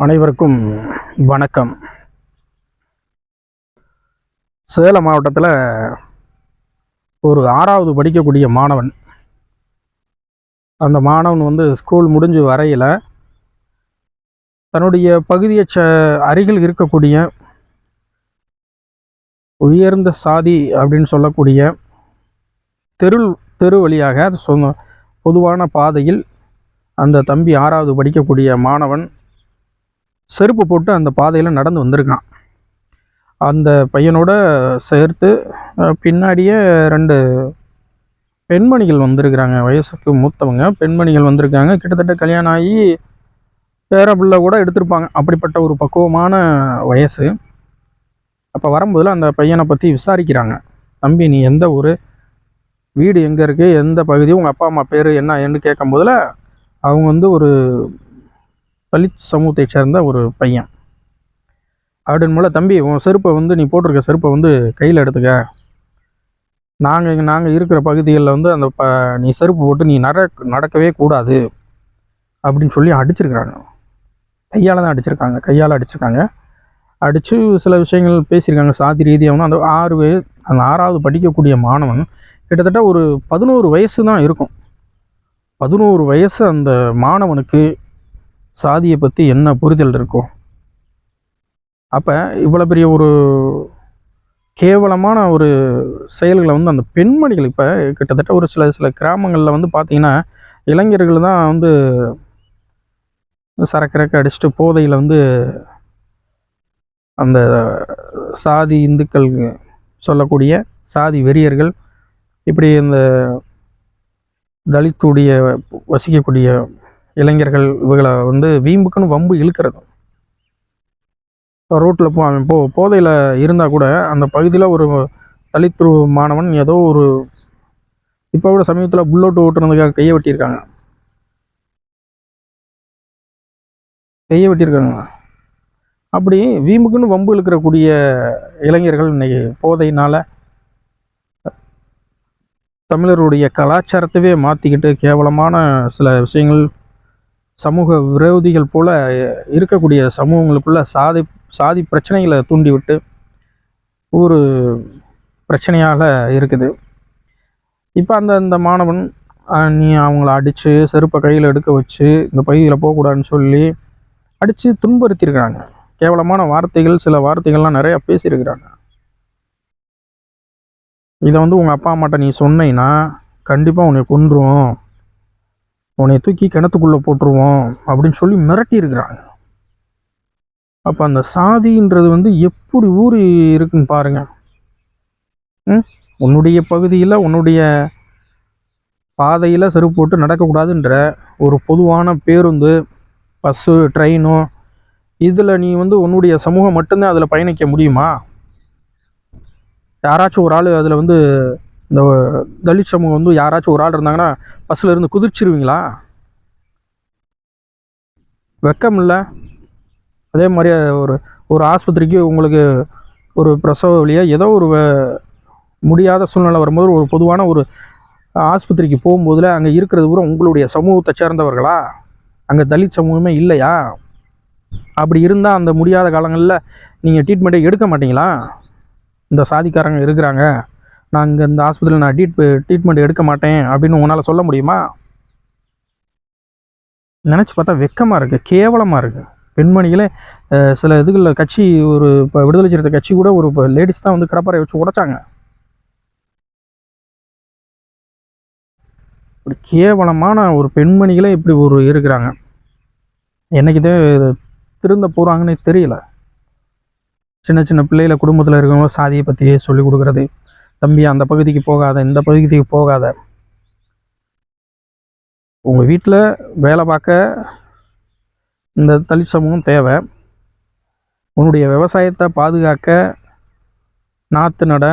அனைவருக்கும் வணக்கம். சேலம் மாவட்டத்தில் ஒரு ஆறாவது படிக்கக்கூடிய மாணவன். அந்த மாணவன் வந்து ஸ்கூல் முடிஞ்சு வரையில் தன்னுடைய பகுதியை ச அருகில் இருக்கக்கூடிய உயர்ந்த சாதி அப்படின்னு சொல்லக்கூடிய தெரு தெரு வழியாக சொந்த பொதுவான பாதையில் அந்த தம்பி ஆறாவது படிக்கக்கூடிய மாணவன் செருப்பு போட்டு அந்த பாதையில் நடந்து வந்திருக்கான். அந்த பையனோட சேர்த்து பின்னாடியே ரெண்டு பெண்மணிகள் வந்திருக்கிறாங்க. வயசுக்கு மூத்தவங்க. பெண்மணிகள் வந்திருக்காங்க. கிட்டத்தட்ட கல்யாணம் ஆகி பேரபிள்ளை கூட எடுத்திருப்பாங்க. அப்படிப்பட்ட ஒரு பக்குவமான வயசு. அப்போ வரும்போதில் அந்த பையனை பற்றி விசாரிக்கிறாங்க. தம்பி நீ எந்த ஊர்? வீடு எங்கே இருக்குது எந்த பகுதி? உங்கள் அப்பா அம்மா பேர் என்ன? என்று கேட்கும்போதில் அவங்க வந்து ஒரு தலித் சமூகத்தை சேர்ந்த ஒரு பையன். அப்படின்னு போல தம்பி உன் செருப்பை வந்து நீ போட்டிருக்க செருப்பை வந்து கையில் எடுத்துக்க. நாங்கள் இங்கே நாங்கள் இருக்கிற பகுதிகளில் வந்து அந்த ப நீ செருப்பு போட்டு நீ நட நடக்கவே கூடாது. அப்படின்னு சொல்லி அடிச்சிருக்கிறாங்க. கையால் தான் அடிச்சிருக்காங்க. கையால் அடிச்சிருக்காங்க. அடித்து சில விஷயங்கள் பேசியிருக்காங்க. சாதி ரீதியாக அந்த ஆறு வயது அந்த ஆறாவது படிக்கக்கூடிய மாணவன் கிட்டத்தட்ட ஒரு பதினோரு வயசு தான் இருக்கும். பதினோரு வயசு அந்த மாணவனுக்கு சாதியை பற்றி என்ன புரிதல் இருக்கும் அப்போ இவ்வளோ பெரிய ஒரு கேவலமான ஒரு செயல்களை வந்து அந்த பெண்மணிகள் இப்போ கிட்டத்தட்ட ஒரு சில சில கிராமங்களில் வந்து பார்த்திங்கன்னா இளைஞர்கள் தான் வந்து சரக்கிறக்க அடிச்சுட்டு போதையில் வந்து அந்த சாதி இந்துக்கள் சொல்லக்கூடிய சாதி வெறியர்கள் இப்படி இந்த தலித்துடைய வசிக்கக்கூடிய இளைஞர்கள் இவங்களை வந்து வீம்புக்குன்னு வம்பு இழுக்கிறது. ரோட்டில் போ அவன் போ போதையில் இருந்தால் கூட அந்த பகுதியில் ஒரு தலித்ரு மாணவன் ஏதோ ஒரு இப்போ கூட சமீபத்தில் புல்லட் ஓட்டுறதுக்காக கையை வெட்டியிருக்காங்க. கையை வெட்டியிருக்காங்க. அப்படி வீம்புக்குன்னு வம்பு இழுக்கிறக்கூடிய இளைஞர்கள் இன்னைக்கு போதையினால் தமிழருடைய கலாச்சாரத்தவே மாற்றிக்கிட்டு கேவலமான சில விஷயங்கள் சமூக விரோதிகள் போல இருக்கக்கூடிய சமூகங்களுக்குள்ள சாதி சாதி பிரச்சனைகளை தூண்டிவிட்டு ஒரு பிரச்சனையாக இருக்குது. இப்போ அந்த அந்த மாணவன் நீ அவங்கள அடித்து செருப்பை கையில் எடுக்க வச்சு இந்த பகுதியில் போகக்கூடாதுன்னு சொல்லி அடித்து துன்புறுத்தியிருக்கிறாங்க. கேவலமான வார்த்தைகள் சில வார்த்தைகள்லாம் நிறையா பேசியிருக்கிறாங்க. இதை வந்து உங்கள் அப்பா அம்மாட்ட நீ சொன்னீங்கன்னா கண்டிப்பாக உன்னை கொன்றுவோம். உன்னை தூக்கி கிணத்துக்குள்ளே போட்டுருவோம் அப்படின்னு சொல்லி மிரட்டி இருக்கிறாங்க அப்போ அந்த சாதின்றது வந்து எப்படி ஊறி இருக்குன்னு பாருங்க. ம்? உன்னுடைய பகுதியில் உன்னுடைய பாதையில் செருப்பு போட்டு நடக்கக்கூடாதுன்ற ஒரு பொதுவான பேருந்து பஸ்ஸு ட்ரெயினோ இதில் நீ வந்து உன்னுடைய சமூகம் மட்டும்தான் அதில் பயணிக்க முடியுமா? யாராச்சும் ஒரு ஆள் அதில் வந்து இந்த தலித் சமூகம் வந்து யாராச்சும் ஒரு ஆள் இருந்தாங்கன்னா பஸ்ஸில் இருந்து குதிச்சிருவீங்களா வெக்கம் இல்லை அதே மாதிரி ஒரு ஒரு ஆஸ்பத்திரிக்கு உங்களுக்கு ஒரு பிரசவ வழியாக ஏதோ ஒரு முடியாத சூழ்நிலை வரும்போது ஒரு பொதுவான ஒரு ஆஸ்பத்திரிக்கு போகும்போதில் அங்கே இருக்கிறது கூட உங்களுடைய சமூகத்தை சேர்ந்தவர்களா? அங்கே தலித் சமூகமே இல்லையா? அப்படி இருந்தால் அந்த முடியாத காலங்களில் நீங்கள் ட்ரீட்மெண்ட்டை எடுக்க மாட்டீங்களா? இந்த சாதிக்காரங்க இருக்கிறாங்க. நான் இங்கே இந்த ஆஸ்பத்திரியில் நான் ட்ரீட் ட்ரீட்மெண்ட் எடுக்க மாட்டேன் அப்படின்னு உன்னால் சொல்ல முடியுமா? நினச்சி பார்த்தா வெக்கமாக இருக்குது கேவலமாக இருக்குது பெண்மணிகளே சில இதுகளில் கட்சி ஒரு இப்போ விடுதலை சிறுத்தை கட்சி கூட ஒரு இப்போ லேடிஸ் தான் வந்து கடப்பாறை வச்சு உடைச்சாங்க. இப்படி கேவலமான ஒரு பெண்மணிகளே இப்படி ஒரு இருக்கிறாங்க. என்னைக்குதான் திருந்த போகிறாங்கன்னு தெரியல. சின்ன சின்ன பிள்ளைகளை குடும்பத்தில் இருக்கிறவங்க சாதியை பற்றியே சொல்லி கொடுக்குறது. தம்பி அந்த பகுதிக்கு போகாத இந்த பகுதிக்கு போகாத. உங்கள் வீட்டில் வேலை பார்க்க இந்த தலித் சமூகம் தேவை. உன்னுடைய விவசாயத்தை பாதுகாக்க நாற்று நட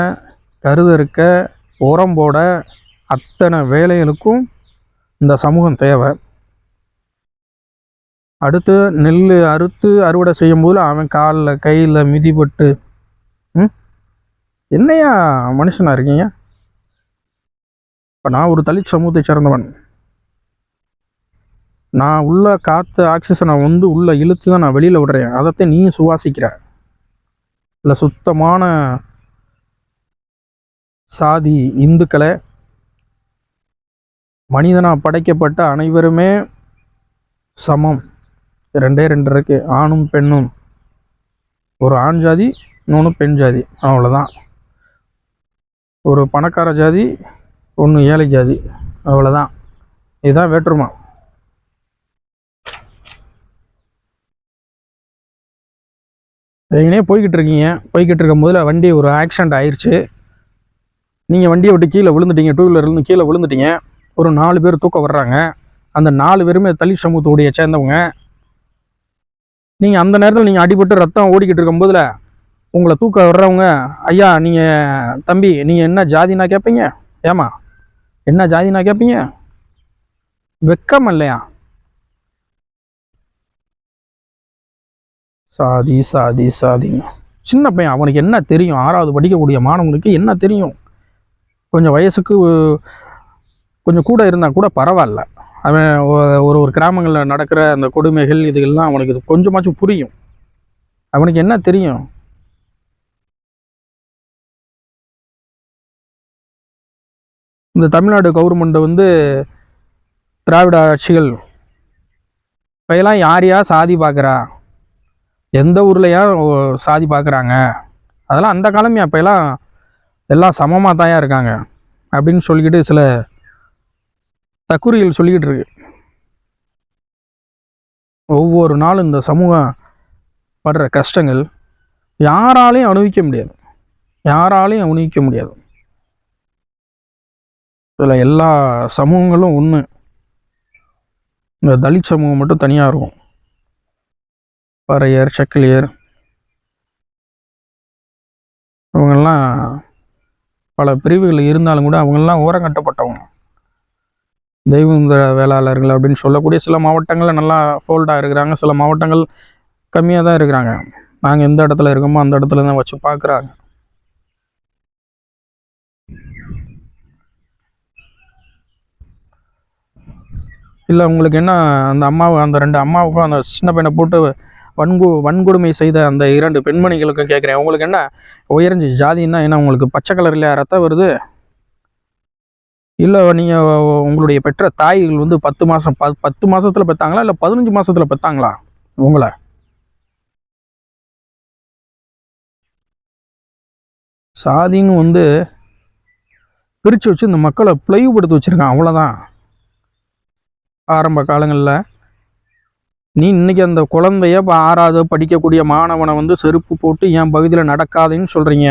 கருதறுக்க உரம் போட அத்தனை வேலைகளுக்கும் இந்த சமூகம் தேவை. அடுத்து நெல் அறுத்து அறுவடை செய்யும்போது அவன் காலில் கையில் மிதிப்பட்டு ம்? என்னையா மனுஷனா இருக்கீங்க? இப்போ நான் ஒரு தலித் சமூகத்தை சேர்ந்தவன். நான் உள்ள காற்று ஆக்சிஜனை வந்து உள்ள இழுத்து தான் நான் வெளியில் விடுறேன். அதைத்தான் நீயும் சுவாசிக்கிற. இல்லை சுத்தமான சாதி இந்துக்களை. மனிதனாக படைக்கப்பட்ட அனைவருமே சமம். ரெண்டே ரெண்டு இருக்கு. ஆணும் பெண்ணும். ஒரு ஆண் ஜாதி இன்னொன்று பெண் ஜாதி. அவ்வளோதான் ஒரு பணக்கார ஜாதி ஒன்று ஏழை ஜாதி. அவ்வளோதான் இதுதான் வேற்றுமை. எங்கனே போய்கிட்டு இருக்கீங்க. போய்கிட்டு இருக்கும் போதில் வண்டி ஒரு ஆக்சிடென்ட் ஆயிடுச்சு நீங்கள் வண்டியை விட்டு கீழே விழுந்துட்டீங்க. டூ வீலர்லேருந்து கீழே விழுந்துட்டீங்க. ஒரு நாலு பேர் தூக்க வர்றாங்க. அந்த நாலு பேருமே தலித் சமூகத்துடைய சேர்ந்தவங்க. நீங்கள் அந்த நேரத்தில் நீங்கள் அடிபட்டு ரத்தம் ஓடிக்கிட்டு இருக்கும் போதில் உங்களை தூக்க வர்றவங்க ஐயா நீங்கள் தம்பி நீங்கள் என்ன ஜாதினா கேட்பீங்க ஏமா என்ன ஜாதினா கேட்பீங்க வெக்கம் இல்லையா? சாதி சாதி சாதிங்க. சின்ன பையன் அவனுக்கு என்ன தெரியும்? ஆறாவது படிக்கக்கூடிய மாணவனுக்கு என்ன தெரியும்? கொஞ்சம் வயசுக்கு கொஞ்சம் கூட இருந்தால் கூட பரவாயில்ல. அவன் ஒரு ஒரு கிராமங்களில் நடக்கிற அந்த கொடுமைகள் இதுகள்லாம் அவனுக்கு இது கொஞ்சமாச்சும் புரியும். அவனுக்கு என்ன தெரியும்? இந்த தமிழ்நாடு கவர்மெண்ட்டை வந்து திராவிட ஆட்சிகள் இப்போயெல்லாம் யார் யார் சாதி பார்க்குறா? எந்த ஊர்லையா சாதி பார்க்குறாங்க? அதெல்லாம் அந்த காலமே அப்போயெல்லாம் எல்லாம் சமமாக தாயா இருக்காங்க. அப்படின்னு சொல்லிக்கிட்டு சில தக்குறிகள் சொல்லிக்கிட்டு இருக்கு. ஒவ்வொரு நாளும் இந்த சமூகம் படுற கஷ்டங்கள் யாராலையும் அனுபவிக்க முடியாது. யாராலையும் அனுபவிக்க முடியாது. இதில் எல்லா சமூகங்களும் ஒன்று. இந்த தலித் சமூகம் மட்டும் தனியாக இருக்கும். பறையர் சக்கிலியர் இவங்கெல்லாம் பல பிரிவுகள் இருந்தாலும் கூட அவங்கெல்லாம் ஓரங்கட்டப்பட்டவங்க தெய்வந்த வேளாளர்கள் அப்படின்னு சொல்லக்கூடிய சில மாவட்டங்களில் நல்லா ஃபோல்டாக இருக்கிறாங்க. சில மாவட்டங்கள் கம்மியாக தான் இருக்கிறாங்க. நாங்கள் எந்த இடத்துல இருக்கோமோ அந்த இடத்துல தான் வச்சு பார்க்குறாங்க. இல்லை உங்களுக்கு என்ன அந்த அம்மாவு அந்த ரெண்டு அம்மாவுக்கும் அந்த சின்ன பையனை போட்டு வன்கு வன்கொடுமை செய்த அந்த இரண்டு பெண்மணிகளுக்கும் கேட்குறேன் உங்களுக்கு என்ன உயர்ஞ்சி ஜாதின்னா என்ன உங்களுக்கு பச்சை கலரில் ரத்தம் வருது இல்லை நீங்கள் உங்களுடைய பெற்ற தாய்கள் வந்து பத்து மாதம் ப பத்து மாதத்தில் பெற்றாங்களா இல்லை பதினஞ்சு மாதத்தில் பெற்றாங்களா உங்களை சாதின்னு வந்து பிரித்து வச்சு இந்த மக்களை பிளவுபடுத்தி வச்சுருக்கான் அவ்வளோதான் ஆரம்ப காலங்களில். நீ இன்னைக்கு அந்த குழந்தைய இப்போ ஆறாவது படிக்கக்கூடிய மாணவனை வந்து செருப்பு போட்டு என் பகுதியில் நடக்காதுன்னு சொல்கிறீங்க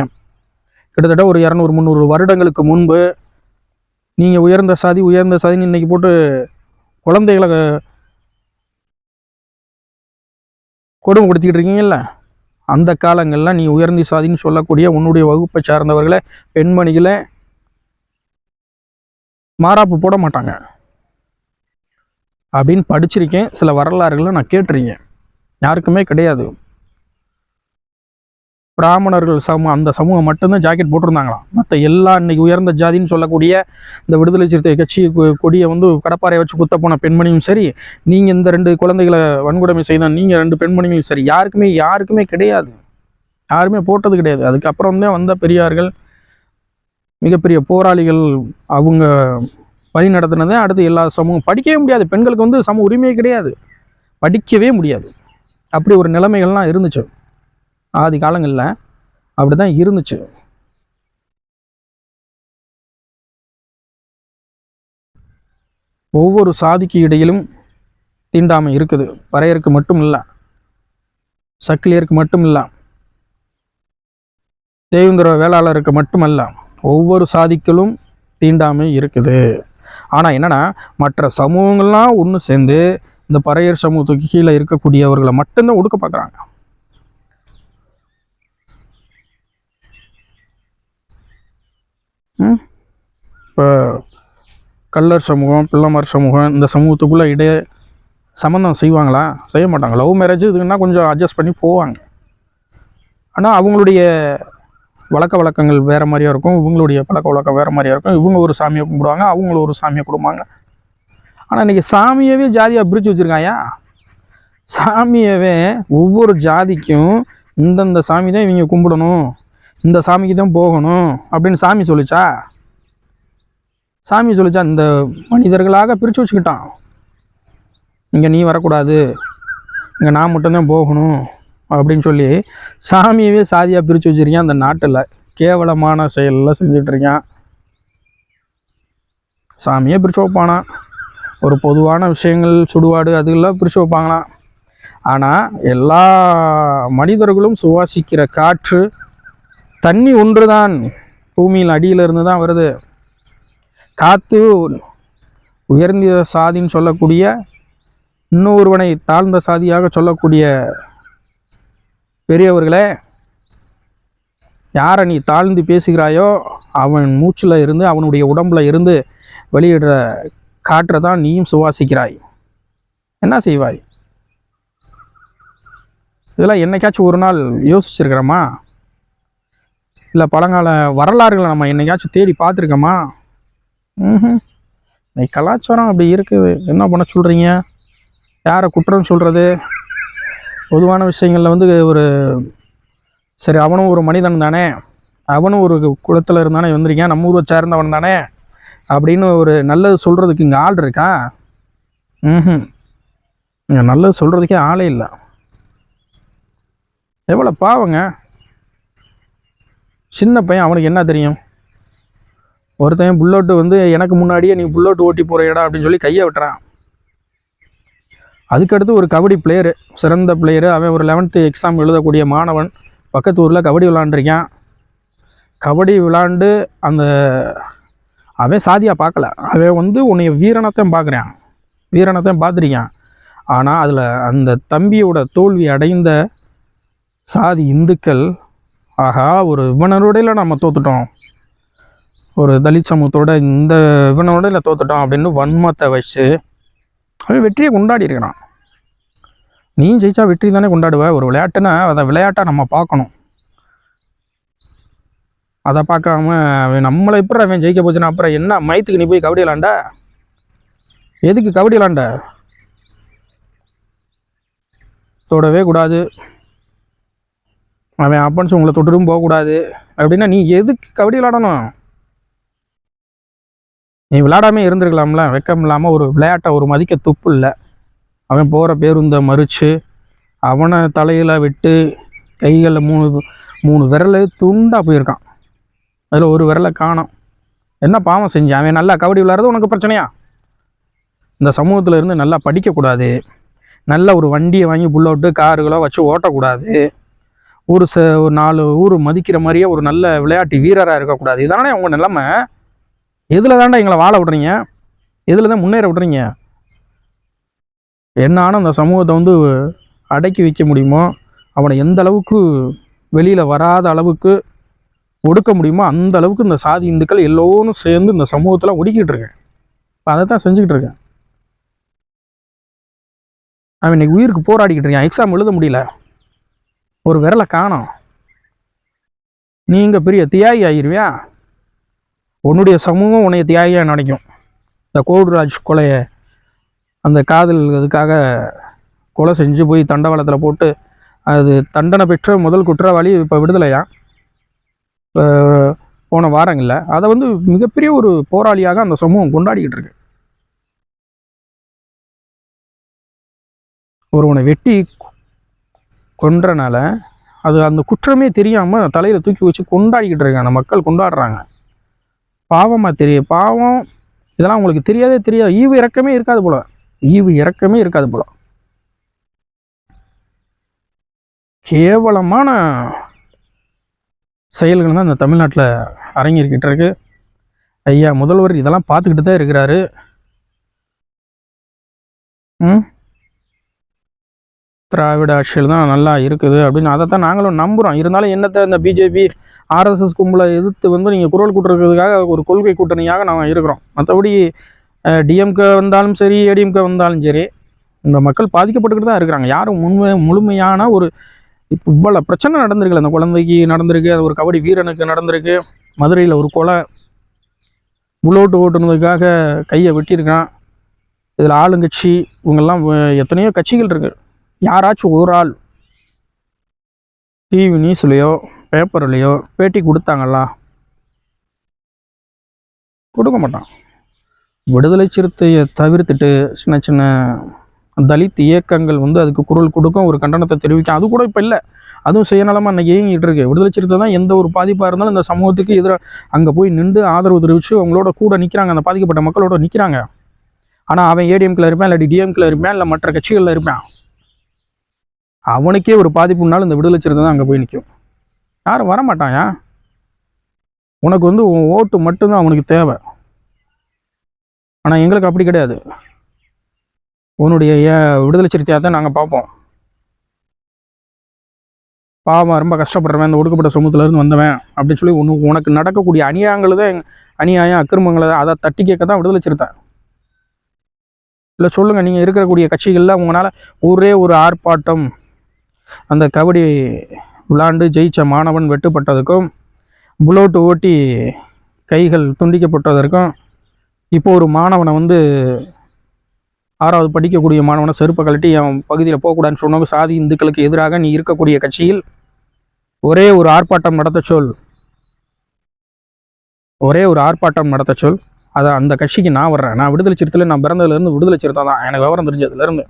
கிட்டத்தட்ட ஒரு இரநூறு முந்நூறு வருடங்களுக்கு முன்பு நீங்கள் உயர்ந்த சாதி உயர்ந்த சாதின்னு இன்னைக்கு போட்டு குழந்தைகளை கொடுமைப்படுத்திக்கிட்டு இருக்கீங்கல்ல? அந்த காலங்களில் நீ உயர்ந்த சாதின்னு சொல்லக்கூடிய உன்னுடைய வகுப்பை சார்ந்தவர்களை பெண்மணிகளை மாறாப்பு போட மாட்டாங்க. அப்படின்னு படிச்சிருக்கேன். சில வரலாறுகளை நான் கேட்டிருக்கேன். யாருக்குமே கிடையாது. பிராமணர்கள் சமூகம் அந்த சமூகம் மட்டும்தான் ஜாக்கெட் போட்டிருந்தாங்களாம். மற்ற எல்லா இன்னைக்கு உயர்ந்த ஜாதின்னு சொல்லக்கூடிய இந்த விடுதலை சிறுத்தை கட்சி கொடியை வந்து கடப்பாறையை வச்சு குத்த போன பெண்மணியும் சரி நீங்கள் இந்த ரெண்டு குழந்தைகளை வன்கொடுமை செய்த நீங்கள் ரெண்டு பெண்மணிகளும் சரி யாருக்குமே யாருக்குமே கிடையாது. யாருமே போட்டது கிடையாது. அதுக்கப்புறம் தான் வந்த பெரியார்கள் மிகப்பெரிய போராளிகள் அவங்க வழி நடத்தினதே அடுத்து எல்லா சமூகம் படிக்கவே முடியாது. பெண்களுக்கு வந்து சம உரிமையே கிடையாது. படிக்கவே முடியாது. அப்படி ஒரு நிலைமைகள்லாம் இருந்துச்சு. ஆதி காலங்களில் அப்படி தான் இருந்துச்சு. ஒவ்வொரு சாதிக்கு இடையிலும் தீண்டாமை இருக்குது. பறையருக்கு மட்டும் இல்லை சக்கிலியருக்கு மட்டும் இல்லை தேவேந்திர வேளாளருக்கு மட்டுமல்ல. ஒவ்வொரு சாதிக்களும் தீண்டாமை இருக்குது. ஆனால் என்னன்னா மற்ற சமூகங்கள்லாம் ஒன்று சேர்ந்து இந்த பறையர் சமூகத்துக்கு கீழே இருக்கக்கூடியவர்களை மட்டும்தான் ஒடுக்க பார்க்குறாங்க இப்போ கள்ளர் சமூகம் பிள்ளைமார் சமூகம் இந்த சமூகத்துக்குள்ளே இடையே சம்மந்தம் செய்வாங்களா? செய்ய மாட்டாங்க. லவ் மேரேஜ் இதுன்னா கொஞ்சம் அட்ஜஸ்ட் பண்ணி போவாங்க. ஆனால் அவங்களுடைய வழக்க வழக்கங்கள் வேறு மாதிரியா இருக்கும். இவங்களுடைய பழக்க வழக்கம் வேறு மாதிரியா இருக்கும். இவங்க ஒரு சாமியை கும்பிடுவாங்க அவங்களும் ஒரு சாமியை கும்பிடுவாங்க. ஆனால் இன்றைக்கி சாமியவே ஜாதியாக பிரித்து வச்சுருக்காயா சாமியவே ஒவ்வொரு ஜாதிக்கும் இந்தந்த சாமி தான் இவங்க கும்பிடணும் இந்த சாமிக்கு தான் போகணும் அப்படின்னு சாமி சொல்லிச்சா? சாமி சொல்லிச்சா இந்த மனிதர்களாக பிரித்து வச்சுக்கிட்டான். இங்கே நீ வரக்கூடாது இங்கே நான் மட்டும்தான் போகணும் அப்படின்னு சொல்லி சாமியவே சாதியாக பிரித்து வச்சுருக்கேன் அந்த நாட்டில் கேவலமான செயலெல்லாம் செஞ்சிட்ருக்கேன் சாமியே பிரித்து வைப்பானா? ஒரு பொதுவான விஷயங்கள் சுடுகாடு அதுக்கெல்லாம் பிரித்து வைப்பாங்களாம் ஆனால் எல்லா மனிதர்களும் சுவாசிக்கிற காற்று தண்ணி ஒன்று தான் பூமியில் அடியில் இருந்து தான் வருது. காற்று உயர்ந்த சாதின்னு சொல்லக்கூடிய இன்னொருவனை தாழ்ந்த சாதியாக சொல்லக்கூடிய பெரியவர்களே யாரை நீ தாழ்ந்து பேசுகிறாயோ அவன் மூச்சில் இருந்து அவனுடைய உடம்புல இருந்து வெளியிடுற காற்றை தான் நீயும் சுவாசிக்கிறாய். என்ன செய்வாய்? இதெல்லாம் என்னைக்காச்சும் ஒரு நாள் யோசிச்சிருக்கிறோமா? இல்லை பழங்கால வரலாறுகளை நம்ம என்னைக்காச்சும் தேடி பார்த்துருக்கோமா? ம் நீ கலாச்சாரம் அப்படி இருக்குது. என்ன பண்ண சொல்கிறீங்க யாரை குற்றம் சொல்கிறது பொதுவான விஷயங்களில் வந்து ஒரு சரி அவனும் ஒரு மனிதன் தானே. அவனும் ஒரு குளத்தில் இருந்தானே வந்திருக்கான். நம்ம ஊரை சேர்ந்தவன் தானே. அப்படின்னு ஒரு நல்லது சொல்கிறதுக்கு இங்கே ஆள் இருக்கா? ம் இங்கே நல்லது சொல்கிறதுக்கே ஆளே இல்லை. எவ்வளோ பாவங்க. சின்ன பையன் அவனுக்கு என்ன தெரியும்? ஒருத்தன் புல்லோட்டு வந்து எனக்கு முன்னாடியே நீ புல்லோட்டு ஓட்டி போகிற இடம் அப்படின்னு சொல்லி கையை விட்டுறான். அதுக்கடுத்து ஒரு கபடி பிளேயரு சிறந்த பிளேயரு அவன் ஒரு லெவன்த்து எக்ஸாம் எழுதக்கூடிய மாணவன் பக்கத்து ஊரில் கபடி விளாண்டுருக்கான். கபடி விளாண்டு அந்த அவன் சாதியாக பார்க்கல. அவன் வந்து உன்னைய வீரனத்தையும் பார்க்குறான். வீரனத்தையும் பார்த்துருக்கான். ஆனால் அதில் அந்த தம்பியோட தோல்வி அடைந்த சாதி இந்துக்கள் ஆஹா ஒரு இவனரோடையில் நம்ம தோத்துட்டோம். ஒரு தலித் சமூகத்தோட இந்த இவனோடையில் தோத்துட்டோம் அப்படின்னு வன்மத்தை வச்சு அவன் வெற்றியை கொண்டாடி இருக்கிறான். நீ ஜெயிச்சா வெற்றி தானே கொண்டாடுவ? ஒரு விளையாட்டுன்னா அதை விளையாட்டாக நம்ம பார்க்கணும். அதை பார்க்காம அவன் நம்மளை எப்படி அவன் ஜெயிக்க போச்சுன்னா அப்புறம் என்ன? மயத்துக்கு நீ போய் கபடி விளாண்ட எதுக்கு கபடி விளாண்ட தொடவே கூடாது. அவன் அப்பன்ஸ் உங்களை தொட்டுட்டும் போகக்கூடாது. அப்படின்னா நீ எதுக்கு கபடி விளாடணும் நீ விளையாடாமே இருந்திருக்கலாம்ல. வெக்கம் இல்லாமல் ஒரு விளையாட்டை ஒரு மதிக்க துப்பு இல்லை. அவன் போகிற பேருந்தை மறித்து அவனை தலையில் விட்டு கைகளில் மூணு மூணு விரல் துண்டாக போயிருக்கான். அதில் ஒரு விரலை காணோம். என்ன பாவம் செஞ்சான் அவன் நல்லா கபடி விளையாடுறது உனக்கு பிரச்சனையா? இந்த சமூகத்தில் இருந்து நல்லா படிக்கக்கூடாது நல்ல ஒரு வண்டியை வாங்கி புல்லோட்டு காருகளோ வச்சு ஓட்டக்கூடாது. ஒரு ச ஒரு நாலு ஊர் மதிக்கிற மாதிரியே ஒரு நல்ல விளையாட்டு வீரராக இருக்கக்கூடாது. இதானே உங்கள் நிலைமை? எதில் தாண்டா எங்களை வாழ விட்றீங்க? எதில் தான் முன்னேற விட்றீங்க? என்னான அந்த சமூகத்தை வந்து அடக்கி வைக்க முடியுமோ? அவனை எந்த அளவுக்கு வெளியில் வராத அளவுக்கு ஒடுக்க முடியுமோ அந்த அளவுக்கு இந்த சாதி இந்துக்கள் எல்லோரும் சேர்ந்து இந்த சமூகத்தில் ஒடுக்கிட்டு இருக்கேன். இப்போ அதை தான் செஞ்சுக்கிட்டு இருக்கேன். அவன் இன்னைக்கு உயிருக்கு போராடிக்கிட்டு இருக்கேன். எக்ஸாம் எழுத முடியல. ஒரு விரலை காணோம். நீங்கள் பெரிய தியாகி ஆகிருவியா உன்னுடைய சமூகம் உன்னைய தியாகியாக நினைக்கும். இந்த கோவிட்ராஜ் கொலையை அந்த காதல் இதுக்காக கொலை செஞ்சு போய் தண்டவாளத்தில் போட்டு அது தண்டனை பெற்ற முதல் குற்றவாளி இப்போ விடுதலையா? இப்போ போன வாரங்களில் அதை வந்து மிகப்பெரிய ஒரு போராளியாக அந்த சமூகம் கொண்டாடிக்கிட்டு இருக்கு. ஒருவனை வெட்டி கொன்றனால அது அந்த குற்றமே தெரியாமல் தலையில் தூக்கி வச்சு கொண்டாடிக்கிட்டு இருக்காங்க. மக்கள் கொண்டாடுறாங்க. பாவமாக தெரியும். பாவம் இதெல்லாம் உங்களுக்கு தெரியாதே தெரியாது. ஈவு இறக்கமே இருக்காது போல. ஈவு இறக்கமே இருக்காது போல. கேவலமான செயல்கள் தான் இந்த தமிழ்நாட்டில் அரங்கிருக்கிட்டு இருக்கு. ஐயா முதல்வர் இதெல்லாம் பார்த்துக்கிட்டு தான் இருக்கிறாரு. ம்? திராவிட ஆட்சியில் தான் நல்லா இருக்குது அப்படின்னு அதை தான் நாங்களும் நம்புகிறோம் இருந்தாலும் என்னத்தை இந்த பிஜேபி ஆர்எஸ்எஸ் கும்பலை எதிர்த்து வந்து நீங்கள் குரல் கூட்டுறதுக்காக ஒரு கொள்கை கூட்டணியாக நாங்கள் இருக்கிறோம். மற்றபடி டிஎம்கே வந்தாலும் சரி ஏடிஎம்கே வந்தாலும் சரி இந்த மக்கள் பாதிக்கப்பட்டுக்கிட்டு தான் இருக்கிறாங்க. யாரும் முழுமை முழுமையான ஒரு இவ்வளோ பிரச்சனை நடந்திருக்குல்ல. அந்த குழந்தைக்கு நடந்திருக்கு அது ஒரு கபடி வீரனுக்கு நடந்திருக்கு. மதுரையில் ஒரு கொலை புல்லோட்டு ஓட்டுனதுக்காக கையை வெட்டியிருக்கான் இதில் ஆளுங்கட்சி இவங்கெல்லாம் வ- எத்தனையோ கட்சிகள் இருக்குது யாராச்சும் ஒரு ஆள் டிவி நியூஸ்லேயோ பேப்பர்லேயோ பேட்டி கொடுத்தாங்களா? கொடுக்க மாட்டான். விடுதலை சிறுத்தையை தவிர்த்துட்டு சின்ன சின்ன தலித் இயக்கங்கள் வந்து அதுக்கு குரல் கொடுக்கும் ஒரு கண்டனத்தை தெரிவிக்கும். அது கூட இப்போ இல்லை. அதுவும் சுயநலமாக இன்னைக்கு இயங்கிட்டு இருக்கு. விடுதலை சிறுத்தை தான் எந்த ஒரு பாதிப்பாக இருந்தாலும் இந்த சமூகத்துக்கு எதிராக அங்கே போய் நின்று ஆதரவு தெரிவித்து அவங்களோட கூட நிற்கிறாங்க அந்த பாதிக்கப்பட்ட மக்களோட நிற்கிறாங்க ஆனால் அவன் ஏடிஎம்கில் இருப்பான் இல்லாட்டி டிஎம்கில் இருப்பான் இல்லை மற்ற கட்சிகளில் இருப்பான். அவனுக்கே ஒரு பாதிப்புனாலும் இந்த விடுதலை சிறுத்தை தான் அங்கே போய் நிற்கும் யாரும் வரமாட்டாயா? உனக்கு வந்து உன் ஓட்டு மட்டும்தான் அவனுக்கு தேவை. ஆனால் எங்களுக்கு அப்படி கிடையாது. உன்னுடைய ஏ- விடுதலை சிறுத்தையாக தான் நாங்கள் பார்ப்போம். பாவம் ரொம்ப கஷ்டப்படுறவன் இந்த ஒடுக்கப்பட்ட சமூகத்துலேருந்து வந்தவன் அப்படின்னு சொல்லி உனக்கு உனக்கு நடக்கக்கூடிய அநியாயங்கள் தான் அநியாயம் அக்கிரமங்களை தான் அதை தட்டி கேட்க தான் விடுதலை சிறுத்தை. இல்லை சொல்லுங்கள் நீங்கள் இருக்கக்கூடிய கட்சிகளில் உங்களால் ஒரே ஒரு ஆர்ப்பாட்டம் அந்த கபடி விளாண்டு ஜெயித்த மாணவன் வெட்டுப்பட்டதுக்கும் புல்லோட்டு ஓட்டி கைகள் துண்டிக்கப்பட்டதற்கும் இப்போ ஒரு மாணவனை வந்து ஆறாவது படிக்கக்கூடிய மாணவனை செருப்பை கழட்டி அவன் பகுதியில் போகக்கூடாதுன்னு சொன்னவங்க சாதி இந்துக்களுக்கு எதிராக நீ இருக்கக்கூடிய கட்சியில் ஒரே ஒரு ஆர்ப்பாட்டம் நடத்த சொல். ஒரே ஒரு ஆர்ப்பாட்டம் நடத்த சொல். அதை அந்த கட்சிக்கு நான் வர்றேன். நான் விடுதலை சிறுத்தையில் நான் பிறந்ததுலேருந்து விடுதலை சிறுத்தை தான். எனக்கு விவரம் தெரிஞ்சதுலேருந்து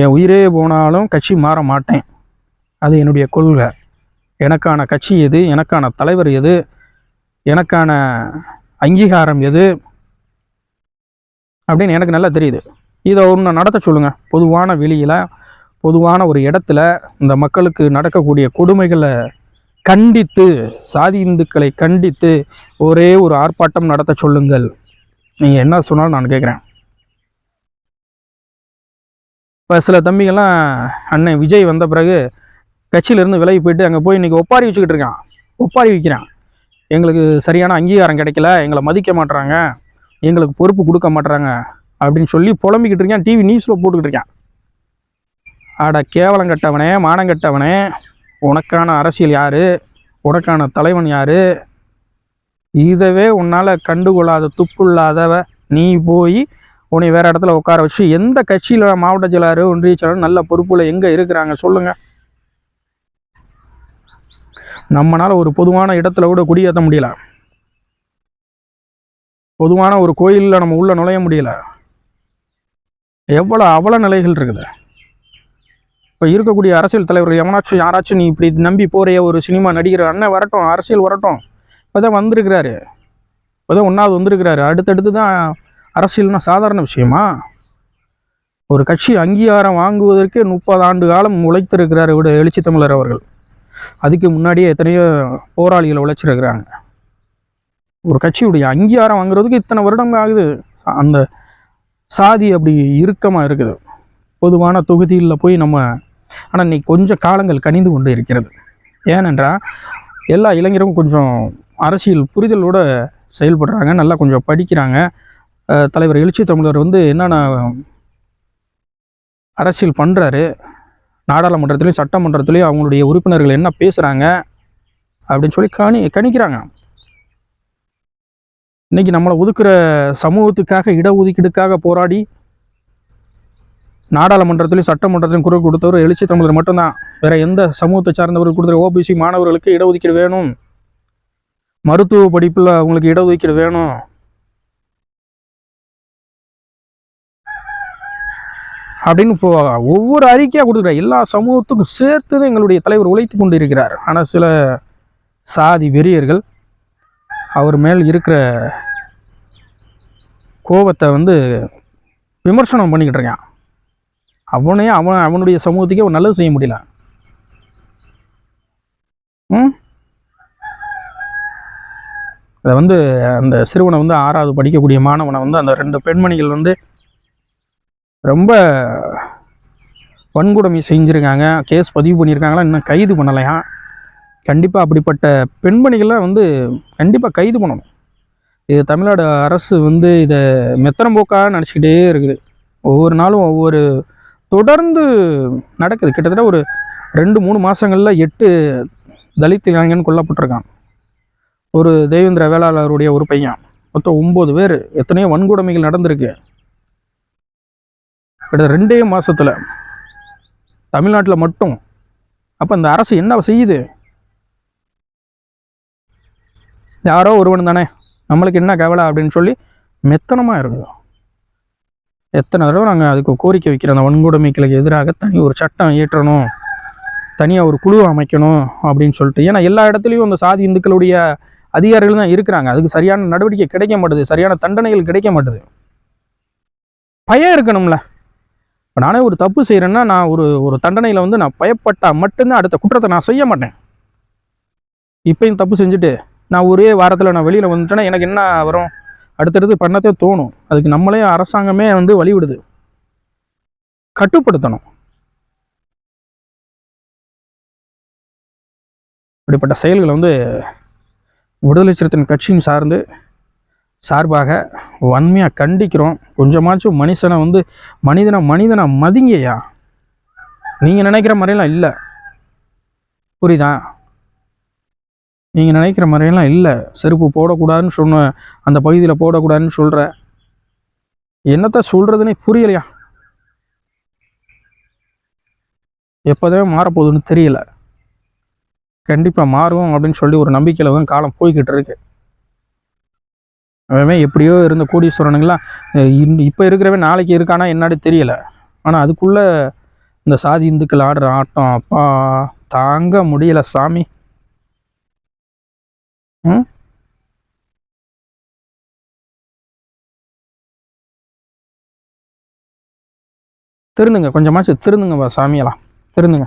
என் உயிரே போனாலும் கட்சி மாற மாட்டேன். அது என்னுடைய கொள்கை. எனக்கான கட்சி எது? எனக்கான தலைவர் எது? எனக்கான அங்கீகாரம் எது? அப்படின்னு எனக்கு நல்லா தெரியுது. இதை ஒன்று நடத்த சொல்லுங்கள் பொதுவான வெளியில் பொதுவான ஒரு இடத்துல இந்த மக்களுக்கு நடக்கக்கூடிய கொடுமைகளை கண்டித்து சாதி இந்துக்களை கண்டித்து ஒரே ஒரு ஆர்ப்பாட்டம் நடத்த சொல்லுங்கள். நீங்கள் என்ன சொன்னாலும் நான் கேட்குறேன் இப்போ சில தம்பிகள்லாம் அண்ணன் விஜய் வந்த பிறகு கட்சியிலேருந்து விலகி போயிட்டு அங்கே போய் இன்றைக்கி ஒப்பாரி வச்சுக்கிட்டு இருக்கான். ஒப்பாரி விற்கிறான் எங்களுக்கு சரியான அங்கீகாரம் கிடைக்கல எங்களை மதிக்க மாட்றாங்க எங்களுக்கு பொறுப்பு கொடுக்க மாட்றாங்க அப்படின்னு சொல்லி புலம்பிக்கிட்டு இருக்கான். டிவி நியூஸில் போட்டுக்கிட்டு இருக்கான். ஆட கேவலம் கட்டவனே மானம் கட்டவனே உனக்கான அரசியல் யார்? உனக்கான தலைவன் யார்? இதவே உன்னால் கண்டுகொள்ளாத துப்புள்ளாதவ நீ போய் உன்னை வேறு இடத்துல உட்கார வச்சு எந்த கட்சியில் மாவட்ட செயலாளர் ஒன்றிய செயலாளர் நல்ல பொறுப்பில் எங்கே இருக்கிறாங்க சொல்லுங்கள் நம்மளால் ஒரு பொதுவான இடத்துல கூட குடியேற்ற முடியல. பொதுவான ஒரு கோயிலில் நம்ம உள்ளே நுழைய முடியல. எவ்வளோ அவல நிலைகள் இருக்குது. இப்போ இருக்கக்கூடிய அரசியல் தலைவர்கள் எவனாச்சும் யாராச்சும் நீ இப்படி நம்பி போகிற ஒரு சினிமா நடிகர் அண்ணன் வரட்டும் அரசியல் வரட்டும். இப்போ தான் வந்திருக்கிறாரு. இப்போ தான் ஒன்றாவது வந்திருக்கிறாரு. அடுத்தடுத்து தான் அரசியல்னா சாதாரண விஷயமா? ஒரு கட்சி அங்கீகாரம் வாங்குவதற்கே முப்பது ஆண்டு காலம் உழைத்திருக்கிறார் விட எழுச்சி தமிழர் அவர்கள். அதுக்கு முன்னாடியே எத்தனையோ போராளிகளை உழைச்சிருக்கிறாங்க. ஒரு கட்சியுடைய அங்கீகாரம் வாங்குறதுக்கு இத்தனை வருடம் ஆகுது. அந்த சாதி அப்படி இறுக்கமாக இருக்குது. பொதுவான தொகுதியில் போய் நம்ம ஆனால் இன்னைக்கு கொஞ்சம் காலங்கள் கனிந்து கொண்டு இருக்கிறது. ஏனென்றால் எல்லா இளைஞரும் கொஞ்சம் அரசியல் புரிதலோடு செயல்படுறாங்க நல்லா கொஞ்சம் படிக்கிறாங்க. தலைவர் எழுச்சி தமிழர் வந்து என்னென்ன அரசியல் பண்ணுறாரு நாடாளுமன்றத்துலேயும் சட்டமன்றத்துலேயும் அவங்களுடைய உறுப்பினர்கள் என்ன பேசுகிறாங்க அப்படின்னு சொல்லி கணி கணிக்கிறாங்க. இன்னைக்கு நம்மளை ஒதுக்குற சமூகத்துக்காக இடஒதுக்கீடுக்காக போராடி நாடாளுமன்றத்திலையும் சட்டமன்றத்திலையும் குரல் கொடுத்தவர் எழுச்சி தமிழர் மட்டும்தான். வேற எந்த சமூகத்தை சார்ந்தவர்கள் கொடுத்துரு ஓபிசி மாணவர்களுக்கு இடஒதுக்கீடு வேணும். மருத்துவ படிப்பில் அவங்களுக்கு இடஒதுக்கீடு வேணும். அப்படின்னு இப்போ ஒவ்வொரு அறிக்கையாக கொடுக்குற எல்லா சமூகத்துக்கும் சேர்த்து எங்களுடைய தலைவர் உழைத்து கொண்டு இருக்கிறார் ஆனால் சில சாதி வெறியர்கள் அவர் மேல் இருக்கிற கோபத்தை வந்து விமர்சனம் பண்ணிக்கிட்டு இருக்கான். அவனே அவன் அவனுடைய சமூகத்துக்கே அவன் நல்லது செய்ய முடியல. ம்? அதை வந்து அந்த சிறுவனை வந்து ஆறாவது படிக்கக்கூடிய மாணவனை வந்து அந்த ரெண்டு பெண்மணிகள் வந்து ரொம்ப வன்கொடுமை செஞ்சுருக்காங்க. கேஸ் பதிவு பண்ணியிருக்காங்களா? இன்னும் கைது பண்ணலையா? கண்டிப்பாக அப்படிப்பட்ட பெண்மணிகளை வந்து கண்டிப்பாக கைது பண்ணணும். இது தமிழ்நாடு அரசு வந்து இதை மெத்தனம்போக்காக நினச்சிக்கிட்டே இருக்குது. ஒவ்வொரு நாளும் ஒவ்வொரு தொடர்ந்து நடக்குது. கிட்டத்தட்ட ஒரு ரெண்டு மூணு மாதங்களில் எட்டு தலித் இளைஞன் கொல்லப்பட்டிருக்கான். ஒரு தேவேந்திர வேளாளருடைய ஒரு பையன். மொத்தம் ஒம்பது பேர். எத்தனையோ வன்கொடுமைகள் நடந்திருக்கு. கிட்டத்தட்ட ரெண்டே மாதத்தில் தமிழ்நாட்டில் மட்டும். அப்போ இந்த அரசு என்ன செய்யுது? யாரோ ஒருவன் தானே. நம்மளுக்கு என்ன கவலை அப்படின்னு சொல்லி மெத்தனமாக இருக்கும் எத்தனை தடவை நாங்கள் அதுக்கு கோரிக்கை வைக்கிறோம். அந்த வன்கொடுமைகளுக்கு எதிராக தனி ஒரு சட்டம் இயற்றணும். தனியாக ஒரு குழு அமைக்கணும் அப்படின்னு சொல்லிட்டு. ஏன்னா எல்லா இடத்துலையும் அந்த சாதி இந்துக்களுடைய அதிகாரிகள் தான் இருக்கிறாங்க. அதுக்கு சரியான நடவடிக்கை கிடைக்க மாட்டுது. சரியான தண்டனைகள் கிடைக்க மாட்டுது. பயம் இருக்கணும்ல. இப்போ நானே ஒரு தப்பு செய்கிறேன்னா நான் ஒரு ஒரு தண்டனையில் வந்து நான் பயப்பட்டால் மட்டும்தான் அடுத்த குற்றத்தை நான் செய்ய மாட்டேன். இப்பயும் தப்பு செஞ்சுட்டு நான் ஒரே வாரத்தில் நான் வெளியில் வந்துட்டேன்னா எனக்கு என்ன வரும்? அடுத்தடுத்து பண்ணத்தே தோணும். அதுக்கு நம்மளே அரசாங்கமே வந்து வழிவிடுது. கட்டுப்படுத்தணும். இப்படிப்பட்ட செயல்களை வந்து விடுதலை சிறுத்தைகள் கட்சியின் சார்ந்து சார்பாக வன்மையாக கண்டிக்கிறோம். கொஞ்சமாச்சும் மனுஷனை வந்து மனிதனை மனிதனை மதிங்கய்யா. நீங்கள் நினைக்கிற மாதிரியெல்லாம் இல்லை. புரியுதா? நீங்கள் நினைக்கிற மாதிரியெல்லாம் இல்லை. செருப்பு போடக்கூடாதுன்னு சொன்ன அந்த பகுதியில் போடக்கூடாதுன்னு சொல்கிற என்னத்தை சொல்கிறதுனே புரியலையா? எப்போதான் மாறப்போகுதுன்னு தெரியல. கண்டிப்பாக மாறும் அப்படின்னு சொல்லி ஒரு நம்பிக்கையில் தான் காலம் போய்கிட்டு இருக்கு. அவன் எப்படியோ இருந்த கோடீஸ்வரனுங்களாம் இப்போ இருக்கிறவன் நாளைக்கு இருக்கானா என்னன்னு தெரியல. ஆனால் அதுக்குள்ளே இந்த சாதி இந்துக்கள் ஆடுற ஆட்டம் அப்பா தாங்க முடியல சாமி. ம்? திருந்துங்க கொஞ்சமாச்சு திருந்துங்க சாமியெல்லாம். திருந்துங்க.